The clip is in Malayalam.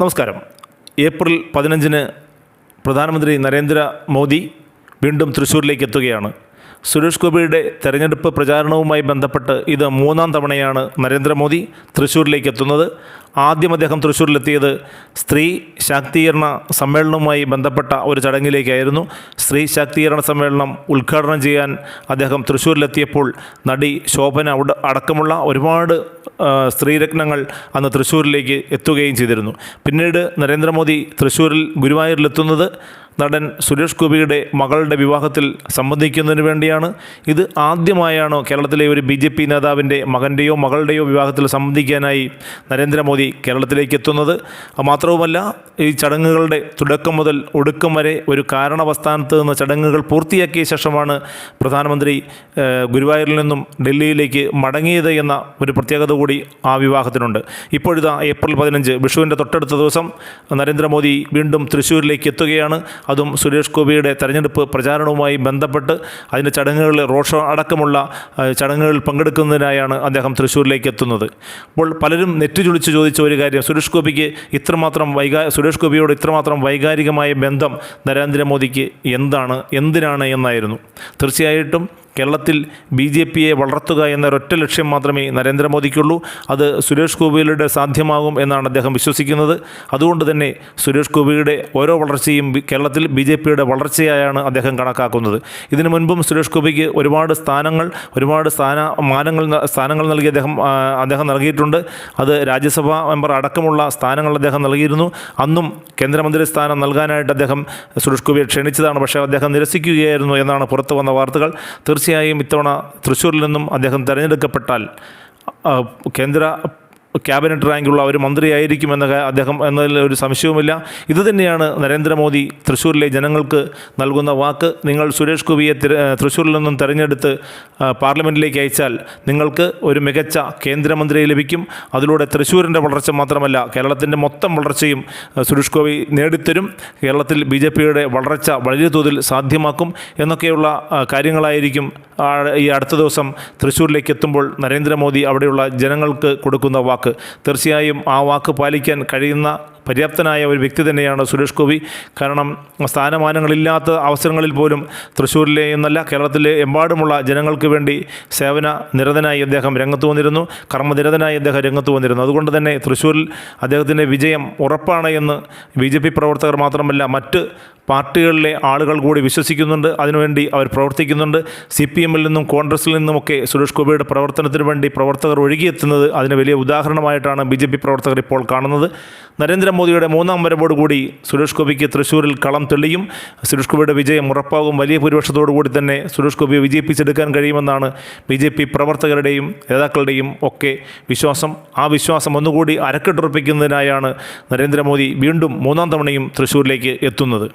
നമസ്കാരം. ഏപ്രിൽ പതിനഞ്ചിന് പ്രധാനമന്ത്രി നരേന്ദ്ര മോദി വീണ്ടും തൃശ്ശൂരിലേക്ക് എത്തുകയാണ്. സുരേഷ് ഗോപിയുടെ തെരഞ്ഞെടുപ്പ് പ്രചാരണവുമായി ബന്ധപ്പെട്ട് ഇത് മൂന്നാം തവണയാണ് നരേന്ദ്രമോദി തൃശ്ശൂരിലേക്ക് എത്തുന്നത്. ആദ്യം അദ്ദേഹം തൃശ്ശൂരിലെത്തിയത് സ്ത്രീ ശാക്തീകരണ സമ്മേളനവുമായി ബന്ധപ്പെട്ട ഒരു ചടങ്ങിലേക്കായിരുന്നു. സ്ത്രീ ശാക്തീകരണ സമ്മേളനം ഉദ്ഘാടനം ചെയ്യാൻ അദ്ദേഹം തൃശ്ശൂരിലെത്തിയപ്പോൾ നടി ശോഭന അടക്കമുള്ള ഒരുപാട് സ്ത്രീരത്നങ്ങൾ അന്ന് തൃശ്ശൂരിലേക്ക് എത്തുകയും ചെയ്തിരുന്നു. പിന്നീട് നരേന്ദ്രമോദി തൃശ്ശൂരിൽ ഗുരുവായൂരിലെത്തുന്നത് നടൻ സുരേഷ് ഗോപിയുടെ മകളുടെ വിവാഹത്തിൽ സംബന്ധിക്കുന്നതിന് വേണ്ടിയാണ്. ഇത് ആദ്യമായാണോ കേരളത്തിലെ ഒരു ബി ജെ പി നേതാവിന്റെ മകന്റെയോ മകളുടെയോ വിവാഹത്തിൽ സംബന്ധിക്കാനായി നരേന്ദ്രമോദി കേരളത്തിലേക്ക് എത്തുന്നത്? മാത്രവുമല്ല ഈ ചടങ്ങുകളുടെ തുടക്കം മുതൽ ഒടുക്കം വരെ ഒരു കാരണവസ്ഥാനത്ത് നിന്ന് ചടങ്ങുകൾ പൂർത്തിയാക്കിയ ശേഷമാണ് പ്രധാനമന്ത്രി ഗുരുവായൂരിൽ നിന്നും ഡൽഹിയിലേക്ക് മടങ്ങിയത് എന്ന ഒരു പ്രത്യേകത കൂടി ആ വിവാഹത്തിനുണ്ട്. ഇപ്പോഴിതാ ഏപ്രിൽ പതിനഞ്ച് വിഷുവിന്റെ തൊട്ടടുത്ത ദിവസം നരേന്ദ്രമോദി വീണ്ടും തൃശ്ശൂരിലേക്ക് എത്തുകയാണ്. അതും സുരേഷ് ഗോപിയുടെ തെരഞ്ഞെടുപ്പ് പ്രചാരണവുമായി ബന്ധപ്പെട്ട് അതിന്റെ ചടങ്ങുകളിൽ റോഡ് ഷോ അടക്കമുള്ള ചടങ്ങുകളിൽ പങ്കെടുക്കുന്നതിനായാണ് അദ്ദേഹം തൃശ്ശൂരിലേക്ക് എത്തുന്നത്. അപ്പോൾ പലരും നെറ്റുചുളിച്ച് ചോദിച്ച ഒരു കാര്യം സുരേഷ് ഗോപിക്ക് ഇത്രമാത്രം വൈകാ സുരേഷ് ഗോപിയോട് ഇത്രമാത്രം വൈകാരികമായ ബന്ധം നരേന്ദ്രമോദിക്ക് എന്താണ് എന്തിനാണ് എന്നായിരുന്നു. തീർച്ചയായിട്ടും കേരളത്തിൽ ബി ജെ പിയെ വളർത്തുക എന്നൊരൊറ്റ ലക്ഷ്യം മാത്രമേ നരേന്ദ്രമോദിക്കുള്ളൂ. അത് സുരേഷ് ഗോപിയുടെ സാധ്യമാകും എന്നാണ് അദ്ദേഹം വിശ്വസിക്കുന്നത്. അതുകൊണ്ട് തന്നെ സുരേഷ് ഗോപിയുടെ ഓരോ വളർച്ചയും കേരളത്തിൽ ബി ജെ പിയുടെ വളർച്ചയായാണ് അദ്ദേഹം കണക്കാക്കുന്നത്. ഇതിനു മുൻപും സുരേഷ് ഗോപിക്ക് ഒരുപാട് സ്ഥാനങ്ങൾ ഒരുപാട് സ്ഥാന മാനങ്ങൾ സ്ഥാനങ്ങൾ നൽകി അദ്ദേഹം അദ്ദേഹം നൽകിയിട്ടുണ്ട്. അത് രാജ്യസഭാ മെമ്പർ അടക്കമുള്ള സ്ഥാനങ്ങൾ അദ്ദേഹം നൽകിയിരുന്നു. അന്നും കേന്ദ്രമന്ത്രി സ്ഥാനം നൽകാനായിട്ട് അദ്ദേഹം സുരേഷ് ഗോപിയെ ക്ഷണിച്ചതാണ്. പക്ഷേ അദ്ദേഹം നിരസിക്കുകയായിരുന്നു എന്നാണ് പുറത്തു വന്ന വാർത്തകൾ. തീർച്ചയായും ഇത്തവണ തൃശ്ശൂരിൽ നിന്നും അദ്ദേഹം തിരഞ്ഞെടുക്കപ്പെട്ടാൽ കേന്ദ്ര ക്യാബിനറ്റ് റാങ്കുള്ള ഒരു മന്ത്രിയായിരിക്കുമെന്ന അദ്ദേഹം എന്നതിൽ ഒരു സംശയവുമില്ല. ഇതുതന്നെയാണ് നരേന്ദ്രമോദി തൃശ്ശൂരിലെ ജനങ്ങൾക്ക് നൽകുന്ന വാക്ക്. നിങ്ങൾ സുരേഷ് ഗോപിയെ തൃശ്ശൂരിൽ നിന്നും തെരഞ്ഞെടുത്ത് പാർലമെന്റിലേക്ക് അയച്ചാൽ നിങ്ങൾക്ക് ഒരു മികച്ച കേന്ദ്രമന്ത്രിയെ ലഭിക്കും. അതിലൂടെ തൃശ്ശൂരിന്റെ വളർച്ച മാത്രമല്ല കേരളത്തിന്റെ മൊത്തം വളർച്ചയും സുരേഷ് ഗോപി നേടിത്തരും. കേരളത്തിൽ ബി ജെ പിയുടെ വളർച്ച വലിയ തോതിൽ സാധ്യമാക്കും എന്നൊക്കെയുള്ള കാര്യങ്ങളായിരിക്കും ഈ അടുത്ത ദിവസം തൃശ്ശൂരിലേക്ക് എത്തുമ്പോൾ നരേന്ദ്രമോദി അവിടെയുള്ള ജനങ്ങൾക്ക് കൊടുക്കുന്ന വാക്ക്. തീർച്ചയായും ആ വാക്ക് പാലിക്കാൻ കഴിയുന്ന പര്യാപ്തനായ ഒരു വ്യക്തി തന്നെയാണ് സുരേഷ് ഗോപി. കാരണം സ്ഥാനമാനങ്ങളില്ലാത്ത അവസരങ്ങളിൽ പോലും തൃശ്ശൂരിലെ എന്നല്ല കേരളത്തിലെ എമ്പാടുമുള്ള ജനങ്ങൾക്ക് വേണ്ടി സേവന നിരതനായി അദ്ദേഹം രംഗത്ത് വന്നിരുന്നു. കർമ്മനിരതനായി അദ്ദേഹം രംഗത്ത് വന്നിരുന്നു. അതുകൊണ്ട് തന്നെ തൃശ്ശൂരിൽ അദ്ദേഹത്തിന്റെ വിജയം ഉറപ്പാണ് എന്ന് ബി പ്രവർത്തകർ മാത്രമല്ല മറ്റ് പാർട്ടികളിലെ ആളുകൾ കൂടി വിശ്വസിക്കുന്നുണ്ട്. അതിനുവേണ്ടി അവർ പ്രവർത്തിക്കുന്നുണ്ട്. സി പി എമ്മിൽ നിന്നും കോൺഗ്രസിൽ നിന്നുമൊക്കെ സുരേഷ് ഗോപിയുടെ പ്രവർത്തനത്തിന് വേണ്ടി പ്രവർത്തകർ ഒഴുകിയെത്തുന്നത് അതിന് വലിയ ഉദാഹരണമായിട്ടാണ് ബി ജെ പി പ്രവർത്തകർ ഇപ്പോൾ കാണുന്നത്. നരേന്ദ്രമോദിയുടെ മൂന്നാം വരവോട് കൂടി സുരേഷ് ഗോപിക്ക് തൃശ്ശൂരിൽ കളം തെളിയും. സുരേഷ് ഗോപിയുടെ വിജയം ഉറപ്പാകും. വലിയ ഭൂരിപക്ഷത്തോടുകൂടി തന്നെ സുരേഷ് ഗോപിയെ വിജയിപ്പിച്ചെടുക്കാൻ കഴിയുമെന്നാണ് ബി ജെ പി പ്രവർത്തകരുടെയും നേതാക്കളുടെയും ഒക്കെ വിശ്വാസം. ആ വിശ്വാസം ഒന്നുകൂടി അരക്കെട്ടുറപ്പിക്കുന്നതിനായാണ് നരേന്ദ്രമോദി വീണ്ടും മൂന്നാം തവണയും തൃശ്ശൂരിലേക്ക് എത്തുന്നത്.